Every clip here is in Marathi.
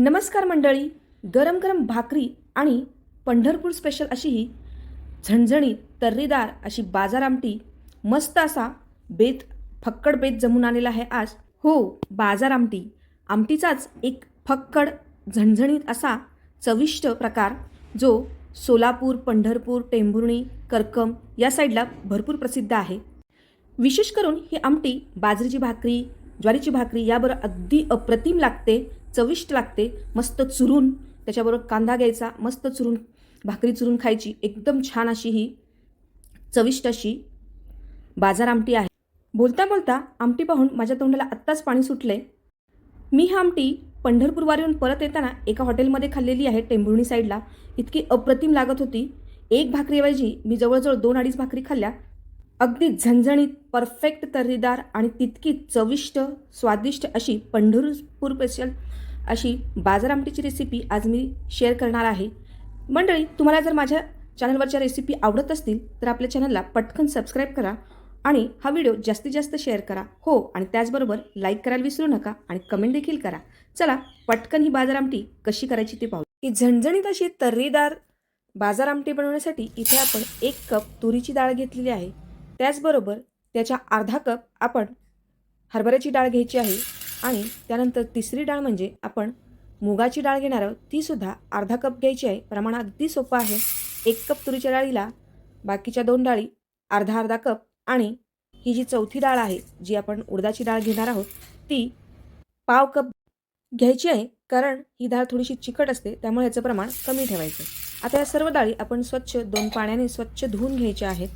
नमस्कार मंडळी. गरम गरम भाकरी आणि पंढरपूर स्पेशल अशी ही झणझणीत तर्रीदार अशी बाजार आमटी मस्त असा बेत फक्कड बेत जमून आलेला आहे आज. हो बाजार आमटी. आमटीचाच एक फक्कड झणझणीत असा चविष्ट प्रकार जो सोलापूर पंढरपूर टेंभुर्णी करकम या साईडला भरपूर प्रसिद्ध आहे. विशेष करून ही आमटी बाजरीची भाकरी ज्वारीची भाकरी याबरोबर अगदी अप्रतिम लागते चविष्ट लागते मस्त चुरून त्याच्याबरोबर कांदा घ्यायचा मस्त चुरून भाकरी चुरून खायची एकदम छान अशी ही चविष्ट अशी बाजार आमटी आहे. बोलता बोलता आमटी पाहून माझ्या तोंडाला आत्ताच पाणी सुटले. मी ही आमटी पंढरपूरवारीहून परत येताना एका हॉटेलमध्ये खाल्लेली आहे टेंभुर्णी साईडला. इतकी अप्रतिम लागत होती. एक भाकरीऐवजी मी जवळजवळ दोन अडीच भाकरी खाल्ल्या. अगदी झणझणीत परफेक्ट तर्रीदार आणि तितकी चविष्ट स्वादिष्ट अशी पंढरपूर स्पेशल अशी बाजार आमटीची रेसिपी आज मी शेअर करणार आहे. मंडळी तुम्हाला जर माझ्या चॅनलवरच्या रेसिपी आवडत असतील तर आपल्या चॅनलला पटकन सबस्क्राईब करा आणि हा व्हिडिओ जास्तीत जास्त शेअर करा. हो आणि त्याचबरोबर लाईक करायला विसरू नका आणि कमेंट देखील करा. चला पटकन ही बाजार आमटी कशी करायची ते पाहू ही झणझणीत अशी तर्रीदार बाजार आमटी बनवण्यासाठी इथे आपण एक कप तुरीची डाळ घेतलेली आहे. त्याचबरोबर त्याच्या अर्धा कप आपण हरभऱ्याची डाळ घ्यायची आहे आणि त्यानंतर तिसरी डाळ म्हणजे आपण मुगाची डाळ घेणार आहोत तीसुद्धा अर्धा कप घ्यायची आहे. प्रमाण अगदी सोपं आहे. एक कप तुरीच्या डाळीला बाकीच्या दोन डाळी अर्धा अर्धा कप आणि ही जी चौथी डाळ आहे जी आपण उडदाची डाळ घेणार आहोत ती पाव कप घ्यायची आहे. कारण ही डाळ थोडीशी चिकट असते त्यामुळे याचं प्रमाण कमी ठेवायचं आता या सर्व डाळी आपण स्वच्छ दोन पाण्याने स्वच्छ धुवून घ्यायच्या आहेत.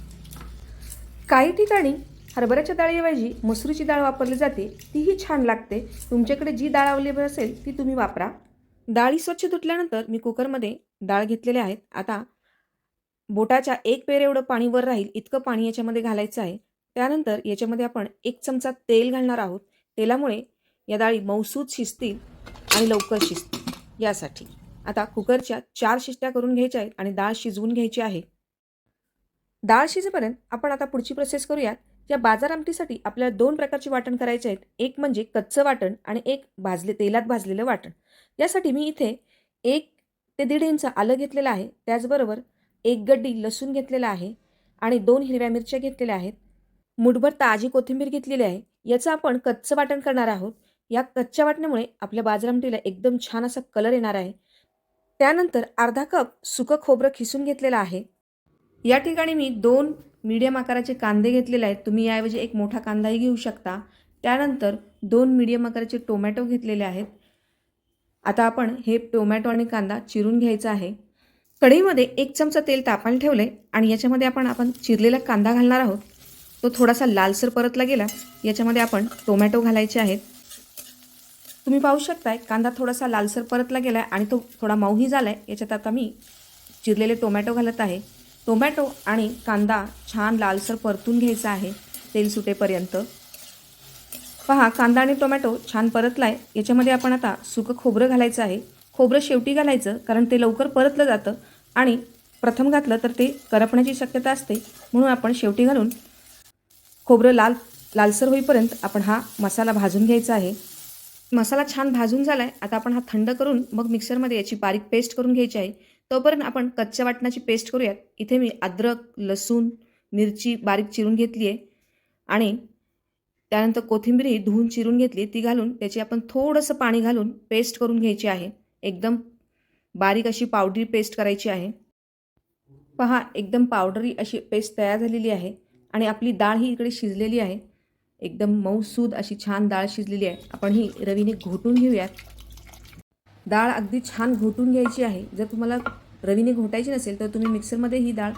काही ठिकाणी हरभऱ्याच्या डाळीऐवजी मसुरीची डाळ वापरली जाते तीही छान लागते. तुमच्याकडे जी डाळ अवेलेबल असेल ती तुम्ही वापरा. डाळी स्वच्छ धुतल्यानंतर मी कुकरमध्ये डाळ घेतलेले आहेत. आता बोटाच्या एक पेर एवढं पाणी वर राहील इतकं पाणी याच्यामध्ये घालायचं आहे. त्यानंतर याच्यामध्ये आपण एक चमचा तेल घालणार आहोत. तेलामुळे या डाळी मौसूद शिजतील आणि लवकर शिजतील. यासाठी. आता कुकरच्या चार शिष्ट्या करून घ्यायच्या आहेत आणि डाळ शिजवून घ्यायची आहे. डाळ शिजेपर्यंत आपण आता पुढची प्रोसेस करूयात. या बाजार आमटीसाठी आपल्याला दोन प्रकारचे वाटण करायचे आहेत. एक म्हणजे कच्चं वाटण आणि एक भाजले तेलात भाजलेलं वाटण. यासाठी मी इथे एक ते दीड इंच आलं घेतलेलं आहे. त्याचबरोबर एक गड्डी लसूण घेतलेला आहे आणि दोन हिरव्या मिरच्या घेतलेल्या आहेत. मुठभर ताजी कोथिंबीर घेतलेली आहे. याचं आपण कच्चं वाटण करणार आहोत. या कच्च्या वाटण्यामुळे आपल्या बाजार आमटीला एकदम छान असा कलर येणार आहे. त्यानंतर अर्धा कप सुकं खोबरं खिसून घेतलेलं आहे. या ठिकाणी मी दोन मीडियम आकाराचे कांदे घेतलेले आहेत. तुम्ही याऐवजी एक मोठा कांदाही घेऊ शकता. त्यानंतर दोन मीडियम आकाराचे टोमॅटो घेतलेले आहेत. आता आपण हे टोमॅटो आणि कांदा चिरून घ्यायचा आहे. कढईमध्ये एक चमचा तेल तापायला आहे आणि याच्यामध्ये आपण आपण चिरलेला कांदा घालणार आहोत. तो थोडासा लालसर परतला गेला. याच्यामध्ये आपण टोमॅटो घालायचे आहेत. तुम्ही पाहू शकताय कांदा थोडासा लालसर परतला गेला आहे आणि तो थोडा मऊही झाला आहे याच्यात आता मी चिरलेले टोमॅटो घालत आहे. टोमॅटो आणि कांदा छान लालसर परतून घ्यायचा आहे. तेल सुटेपर्यंत. पहा कांदा आणि टोमॅटो छान परतला आहे याच्यामध्ये आपण आता सुकं खोबरं घालायचं आहे. खोबरं शेवटी घालायचं कारण ते लवकर परतलं जातं आणि प्रथम घातलं तर ते करपण्याची शक्यता असते. म्हणून आपण शेवटी घालून खोबरं लाल लालसर होईपर्यंत आपण हा मसाला भाजून घ्यायचा आहे. मसाला छान भाजून झाला आहे आता आपण हा थंड करून मग मिक्सरमध्ये याची बारीक पेस्ट करून घ्यायची आहे. तोपर्यंत आपण कच्च्या वाटणाची पेस्ट करूयात. इथे मी अद्रक लसूण मिरची बारीक चिरून घेतली आहे आणि त्यानंतर कोथिंबीरही धुवून चिरून घेतली ती घालून त्याची आपण थोडंसं पाणी घालून पेस्ट करून घ्यायची आहे. एकदम बारीक अशी पावडरी पेस्ट करायची आहे. पहा एकदम पावडरी अशी पेस्ट तयार झालेली आहे. आणि आपली डाळ ही इकडे शिजलेली आहे. एकदम मऊसूद अशी छान डाळ शिजलेली आहे. आपण ही रवीने घोटून घेऊयात. डाळ अगदी छान घोटून घ्यायची आहे. जर तुम्हाला रवीने घोटायची नसेल तर तुम्ही मिक्सरमध्ये ही डाळ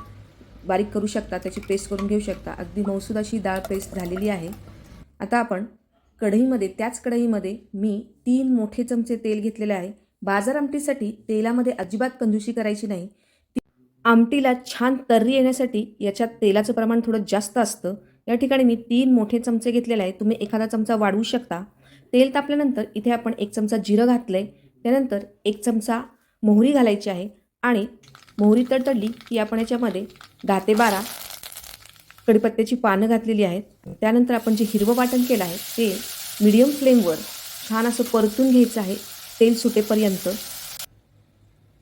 बारीक करू शकता त्याची पेस्ट करून घेऊ शकता. अगदी मौसूद अशी डाळ पेस्ट झालेली आहे. आता आपण कढईमध्ये त्याच कढईमध्ये मी तीन मोठे चमचे तेल घेतलेले आहे. बाजार आमटीसाठी तेलामध्ये अजिबात कंजूशी करायची नाही. आमटीला छान तर्री येण्यासाठी याच्यात तेलाचं प्रमाण थोडं जास्त असतं. या ठिकाणी मी तीन मोठे चमचे घेतलेले आहे. तुम्ही एखादा चमचा वाढवू शकता. तेल तापल्यानंतर इथे आपण एक चमचा जिरं घातलं आहे त्यानंतर एक चमचा मोहरी घालायची आहे आणि मोहरी तडतडली की आपण याच्यामध्ये दहा ते बारा कढीपत्त्याची पानं घातलेली आहेत. त्यानंतर आपण जे हिरवं वाटण केलं आहे ते मिडियम फ्लेमवर छान असं परतून घ्यायचं आहे तेल सुटेपर्यंत.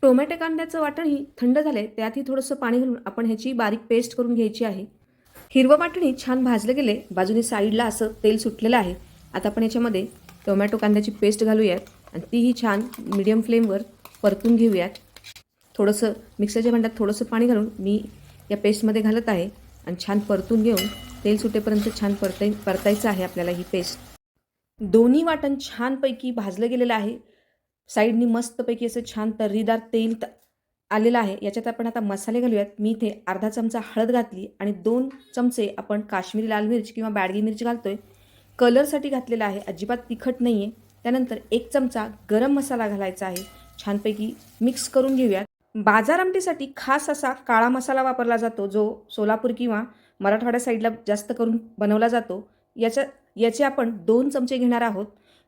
टोमॅटो कांद्याचं वाटणही थंड झाले त्यातही थोडंसं पाणी घालून आपण ह्याची बारीक पेस्ट करून घ्यायची आहे. हिरवं वाटणी छान भाजलं गेले बाजूने साईडला असं तेल सुटलेलं आहे. आता आपण याच्यामध्ये टोमॅटो कांद्याची पेस्ट घालूयात. आणि तीही छान मिडियम फ्लेमवर परतून घेऊयात. थोडंसं मिक्सरच्या भांड्यात थोडंसं पाणी घालून मी या पेस्टमध्ये घालत आहे आणि छान परतून घेऊन तेल सुटेपर्यंत छान परताय परतायचं आहे आपल्याला ही पेस्ट दोन्ही वाटण छानपैकी भाजलं गेलेलं आहे. साईडनी मस्तपैकी असं छान तर्रीदार तेल त आलेलं आहे. याच्यात आपण आता मसाले घालूयात. मी इथे अर्धा चमचा हळद घातली आणि दोन चमचे आपण काश्मीरी लाल मिर्च किंवा बॅडगी मिर्च घालतोय. कलरसाठी घातलेला आहे. अजिबात तिखट नाही आहे त्यानंतर एक चमचा गरम मसाला घालायचा आहे. छानपैकी मिक्स करून घेऊयात. बाजार आमटीसाठी खास असा काळा मसाला वापरला जातो जो सोलापूर किंवा मराठवाड्या साईडला जास्त करून बनवला जातो. याच्या याचे आपण दोन चमचे घेणार आहोत.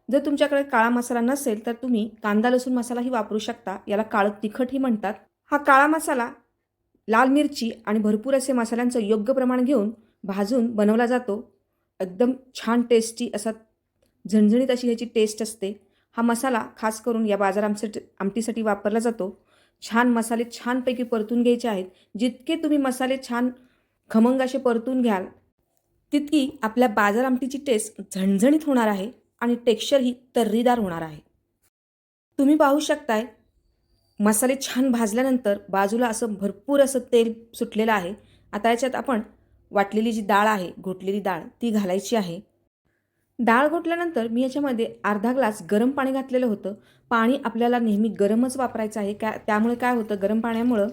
जर तुमच्याकडे काळा मसाला नसेल तर तुम्ही कांदा लसूण मसालाही वापरू शकता. याला काळं तिखटही म्हणतात. हा काळा मसाला लाल मिरची आणि भरपूर असे मसाल्यांचं योग्य प्रमाण घेऊन भाजून बनवला जातो. एकदम छान टेस्टी असा झणझणीत अशी ह्याची टेस्ट असते. हा मसाला खास करून या बाजार आमसाठी आमटीसाठी वापरला जातो. छान मसाले छानपैकी परतून घ्यायचे आहेत. जितके तुम्ही मसाले छान खमंग असे परतून घ्याल तितकी आपल्या बाजार आमटीची टेस्ट झणझणीत होणार आहे आणि टेक्स्चर ही तर्रीदार होणार आहे. तुम्ही पाहू शकताय मसाले छान भाजल्यानंतर बाजूला असं भरपूर असं तेल सुटलेलं आहे. आता याच्यात आपण वाटलेली जी डाळ आहे घोटलेली डाळ ती घालायची आहे. डाळ घोटल्यानंतर मी याच्यामध्ये अर्धा ग्लास गरम पाणी घातलेलं होतं. पाणी आपल्याला नेहमी गरमच वापरायचं आहे. का त्यामुळे काय होतं? गरम पाण्यामुळं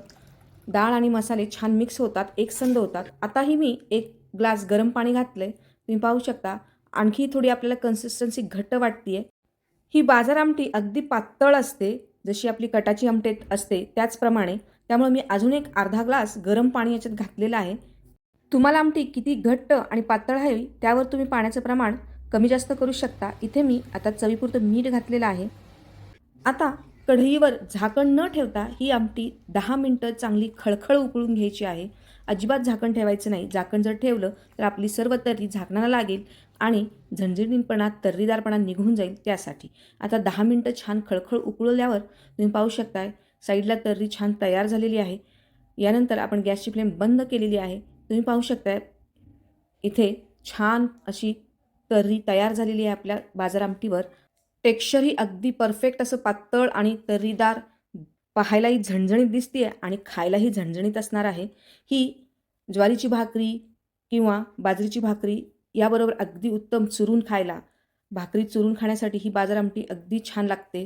डाळ आणि मसाले छान मिक्स होतात एकसंध होतात. आताही मी एक ग्लास गरम पाणी घातलं आहे तुम्ही पाहू शकता आणखी थोडी आपल्याला कन्सिस्टन्सी घट्ट वाटते ही बाजार आमटी अगदी पातळ असते. जशी आपली कटाची आमटेत असते त्याचप्रमाणे. त्यामुळे मी अजून एक अर्धा ग्लास गरम पाणी याच्यात घातलेलं आहे. तुम्हाला आमटी किती घट्ट आणि पातळ हवी त्यावर तुम्ही पाण्याचं प्रमाण कमी जास्त करू शकता. इथे मी आता चवीपुरतं मीठ घातलेलं आहे. आता कढईवर झाकण न ठेवता ही आमटी दहा मिनटं चांगली खळखळ उकळून घ्यायची आहे. अजिबात झाकण ठेवायचं नाही. झाकण जर ठेवलं तर आपली सर्व तर्री झाकणाला लागेल आणि झणझणीतपणा तर्रीदारपणा निघून जाईल त्यासाठी. आता दहा मिनटं छान खळखळ उकळल्यावर तुम्ही पाहू शकताय साईडला तर्री छान तयार झालेली आहे. यानंतर आपण गॅसची फ्लेम बंद केलेली आहे. तुम्ही पाहू शकताय इथे छान अशी तर्री तयार झालेली आहे आपल्या बाजार आमटीवर टेक्स्चरही अगदी परफेक्ट असं पातळ आणि तर्रीदार पाहायलाही झणझणीत दिसते आणि खायलाही झणझणीत असणार आहे. ही ज्वारीची भाकरी किंवा बाजरीची भाकरी याबरोबर अगदी उत्तम चुरून खायला भाकरी चुरून खाण्यासाठी ही बाजार आमटी अगदी छान लागते.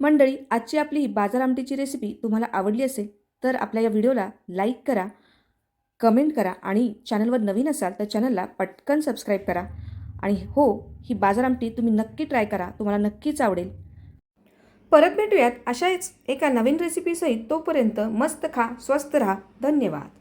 मंडळी आजची आपली ही बाजार आमटीची रेसिपी तुम्हाला आवडली असेल तर आपल्या या व्हिडिओला लाईक करा कमेंट करा आणि चॅनलवर नवीन असाल तर चॅनलला पटकन सबस्क्राईब करा. आणि हो ही बाजार आमटी तुम्ही नक्की ट्राय करा तुम्हाला नक्कीच आवडेल. परत भेटूयात अशाच एका नवीन रेसिपीसहित तोपर्यंत मस्त खा स्वस्त राहा. धन्यवाद.